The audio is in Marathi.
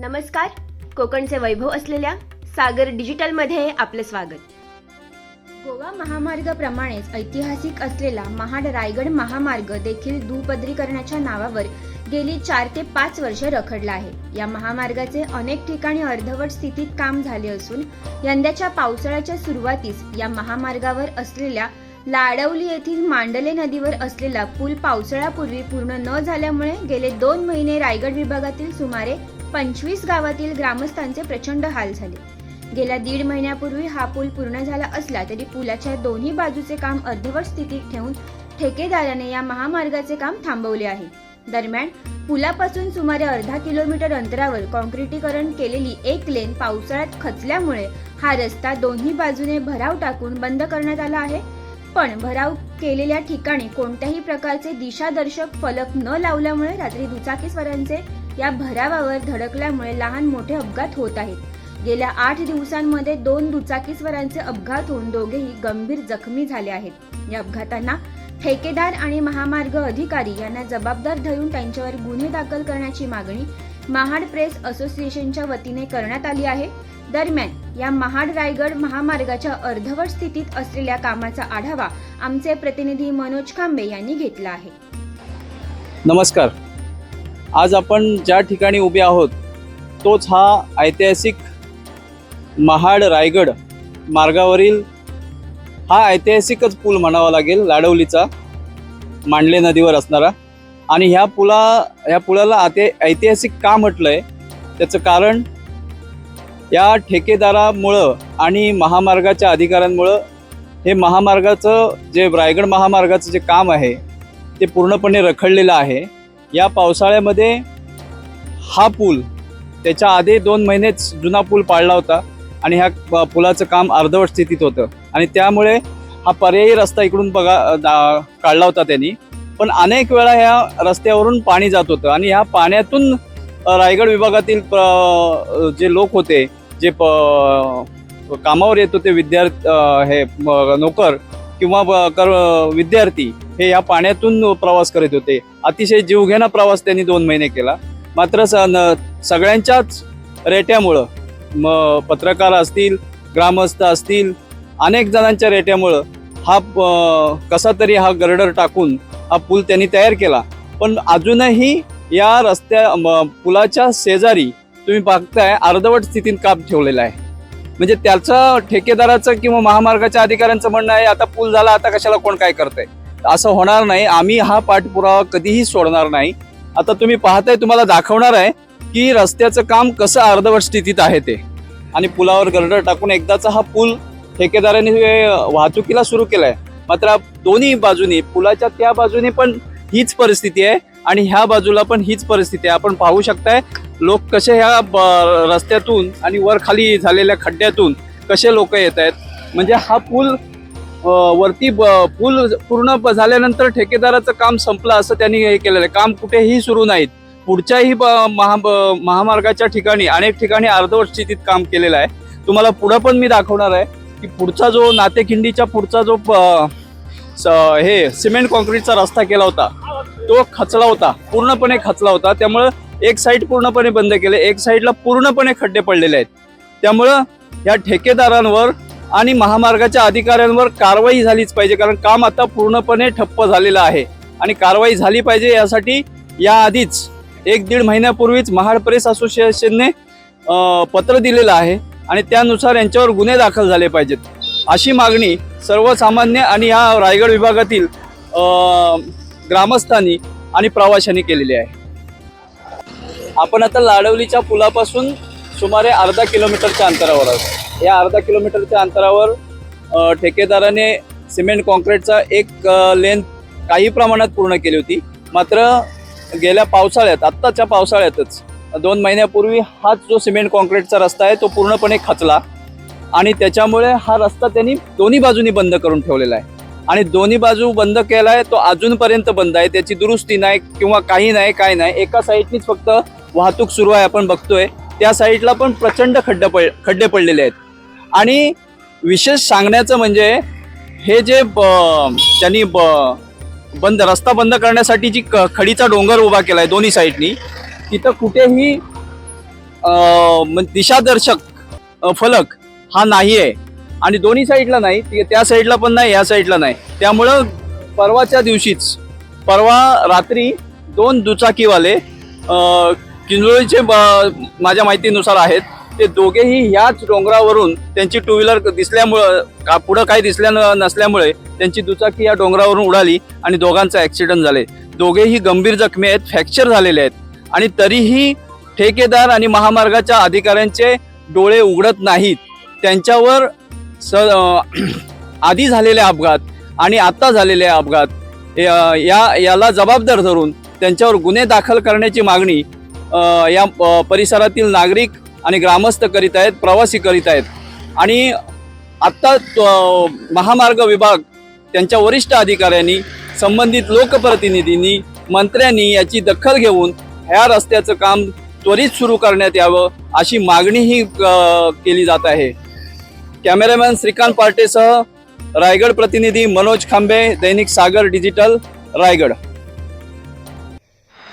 नमस्कार. कोकणचे वैभव असलेल्या सागर डिजिटलमध्ये आपले स्वागत. गोवा महामार्गाप्रमाणेच ऐतिहासिक असलेला महाड रायगड महामार्ग देखील दुपदरीकरणाच्या नावावर गेली चार ते पाच वर्ष रखडला आहे. या महामार्गाचे अनेक ठिकाणी अर्धवट स्थितीत काम झाले असून यंदाच्या पावसाळ्याच्या सुरुवातीस या महामार्गावर असलेल्या लाडवली येथील मांडले नदीवर असलेला पूल पावसाळ्यापूर्वी पूर्ण न झाल्यामुळे गेले दोन महिने रायगड विभागातील सुमारे पंचवीस गावातील ग्रामस्थांचे प्रचंड हाल झाले. गेल्या दीड महिन्यापूर्वी हा पूल पूर्ण झाला असला तरी पुलाच्या दोन्ही बाजूचे काम अर्धवट स्थितीत ठेवून ठेकेदाराने या महामार्गाचे काम थांबवले आहे. दरम्यान पुलापासून सुमारे अर्धा किलोमीटर अंतरावर कॉन्क्रिटीकरण केलेली एक लेन पावसाळ्यात खचल्यामुळे हा रस्ता दोन्ही बाजूने भराव टाकून बंद करण्यात आला आहे. पण भराव केलेल्या ठिकाणी कोणत्याही प्रकारचे दिशादर्शक फलक न लावल्यामुळे रात्री दुचाकीस्वारांचे या भरावावर धडकल्यामुळे लहान मोठे अपघात होत आहेत. गेल्या आठ दिवसांमध्ये दोन दुचाकीस्वरांचे अपघात होऊन दोघेही गंभीर जखमी झाले आहेत. या अपघातांना ठेकेदार आणि महामार्ग अधिकारी यांना जबाबदार धरून त्यांच्यावर गुन्हे दाखल करण्याची मागणी महाड प्रेस असोसिएशनच्या वतीने करण्यात आली आहे. दरम्यान या महाड रायगड महामार्गाच्या अर्धवट स्थितीत असलेल्या कामाचा आढावा आमचे प्रतिनिधी मनोज खांबे यांनी घेतला आहे. नमस्कार. आज आपण ज्या ठिकाणी उभे आहोत तोच हा ऐतिहासिक महाड रायगड मार्गावरील हा ऐतिहासिकच पूल म्हणावा लागेल लाडवलीचा मांडले नदीवर असणारा. आणि ह्या पुला ह्या पुलाला आते ऐतिहासिक का आहे त्याचं कारण या ठेकेदारामुळं आणि महामार्गाच्या अधिकाऱ्यांमुळं हे महामार्गाचं जे रायगड महामार्गाचं जे काम आहे ते पूर्णपणे रखडलेलं आहे. या पावसाळ्यामध्ये हा पूल त्याच्या आधी दोन महिनेच जुना पूल पाडला होता आणि ह्या प- पुलाचं काम अर्धवट स्थितीत होतं. आणि त्यामुळे हा पर्यायी रस्ता इकडून बघा काढला होता त्यांनी. पण अनेक वेळा ह्या रस्त्यावरून पाणी जात होतं आणि ह्या पाण्यातून रायगड विभागातील जे लोक होते जे प- कामावर येत होते विद्यार्थी हे नोकर किंवा ब- कर विद्यार्थी हे या पाण्यातून प्रवास करत होते. अतिशय जीवघेणा प्रवास त्यांनी दोन महिने केला. मात्र स न- सगळ्यांच्याच रेट्यामुळं म पत्रकार असतील ग्रामस्थ असतील अनेक जणांच्या रेट्यामुळं हा कसा तरी हा गर्डर टाकून हा पूल त्यांनी तयार केला. पण अजूनही या रस्त्या पुलाच्या शेजारी तुम्ही बघताय अर्धवट स्थितीत काप ठेवलेला आहे. म्हणजे त्याचं ठेकेदाराचं किंवा महामार्गाच्या अधिकाऱ्यांचं म्हणणं आहे आता पूल झाला आता कशाला कोण काय करतंय? असं होणार नाही. आम्ही हा पाठपुरावा कधीही सोडणार नाही. आता तुम्ही पाहताय तुम्हाला दाखवणार आहे की रस्त्याचं काम कसं अर्धवट स्थितीत आहे ते. आणि पुलावर गर्डर टाकून एकदाचा हा पूल ठेकेदाराने वाहतुकीला सुरू केलाय. मात्र दोन्ही बाजूनी पुलाच्या त्या बाजूने पण हीच परिस्थिती आहे आणि ह्या बाजूला पण हीच परिस्थिती आहे. आपण पाहू शकताय लोक कसे ह्या ब- रस्त्यातून आणि वर खाली झालेल्या खड्ड्यातून कसे लोक येत आहेत? म्हणजे हा पूल वरती ब- पूल पूर्ण झाल्यानंतर ठेकेदाराचं काम संपलं असं त्यांनी हे केलेलं आहे. काम कुठेही सुरू नाहीत. पुढच्याही ब- महा महामार्गाच्या ठिकाणी अनेक ठिकाणी अर्धवट स्थितीत काम केलेलं आहे. तुम्हाला पुढं पण मी दाखवणार आहे की पुढचा जो नातेखिंडीच्या पुढचा जो स- हे सिमेंट कॉन्क्रीटचा रस्ता केला होता तो खचला होता. पूर्णपणे खचला होता. त्यामुळं एक साईड पूर्णपणे बंद केले एक साईडला पूर्णपणे खड्डे पडलेले आहेत. त्यामुळं या ठेकेदारांवर आणि महामार्गाच्या अधिकाऱ्यांवर कारवाई झालीच पाहिजे कारण काम आता पूर्णपणे ठप्प झालेलं आहे. आणि कारवाई झाली पाहिजे यासाठी याआधीच एक दीड महिन्यापूर्वीच महाड प्रेस असोसिएशनने पत्र दिलेलं आहे आणि त्यानुसार यांच्यावर गुन्हे दाखल झाले पाहिजेत. अशी मागणी सर्वसामान्य आणि या रायगड विभागातील ग्रामस्थांनी आणि प्रवाशांनी केलेली आहे. आपण आता लाडवलीच्या पुलापासून सुमारे अर्धा किलोमीटरच्या अंतरावर आहोत. या अर्धा किलोमीटरच्या अंतरावर ठेकेदाराने सिमेंट कॉन्क्रीटचा एक अ, लेन काही प्रमाणात पूर्ण केली होती. मात्र गेल्या पावसाळ्यात आत्ताच्या पावसाळ्यातच दोन महिन्यापूर्वी हाच जो सिमेंट कॉन्क्रीटचा रस्ता आहे तो पूर्णपणे खचला. आणि त्याच्यामुळे हा रस्ता त्यांनी दोन्ही बाजूनी बंद करून ठेवलेला आहे. आणि दोन्ही बाजू बंद केला आहे तो अजूनपर्यंत बंद आहे. त्याची दुरुस्ती नाही किंवा काही नाही काय नाही. एका साईडनीच फक्त वाहतूक सुरू आहे आपण बघतोय. त्या साईडला पण प्रचंड खड्डे पड खड्डे पडलेले आहेत. आणि विशेष सांगण्याचं म्हणजे हे जे ब- त्यांनी ब- बंद रस्ता बंद करण्यासाठी जी खडीचा डोंगर उभा केला आहे दोन्ही साईडनी तिथं कुठेही दिशादर्शक फलक हा नाही आहे आणि दोन्ही साईडला नाही त्या साईडला पण नाही या साईडला नाही. त्यामुळं परवाच्या दिवशीच परवा रात्री दोन दुचाकीवाले किंजोळीचे ब- माझ्या माहितीनुसार आहेत ते दोघेही ह्याच डोंगरावरून त्यांची टू व्हीलर दिसल्यामुळं का पुढं काही दिसल्या न- नसल्यामुळे त्यांची दुचाकी या डोंगरावरून उडाली आणि दोघांचा ॲक्सिडेंट झाले. दोघेही गंभीर जखमी आहेत फ्रॅक्चर झालेले आहेत. आणि तरीही ठेकेदार आणि महामार्गाच्या अधिकाऱ्यांचे डोळे उघडत नाहीत. त्यांच्यावर स आधी झालेले अपघात आणि आत्ता झालेले अपघात या या- याला जबाबदार धरून त्यांच्यावर गुन्हे दाखल करण्याची मागणी या परिसरातील नागरिक आणि ग्रामस्थ करीत आहेत प्रवासी करीत आहेत. आणि आत्ता महामार्ग विभाग त्यांच्या वरिष्ठ अधिकाऱ्यांनी संबंधित लोकप्रतिनिधींनी मंत्र्यांनी याची दखल घेऊन ह्या रस्त्याचं काम त्वरित सुरू करण्यात यावं अशी मागणीही केली जात आहे. कॅमेरामॅन श्रीकांत पार्टेसह रायगड प्रतिनिधी मनोज खांबे दैनिक सागर डिजिटल रायगड.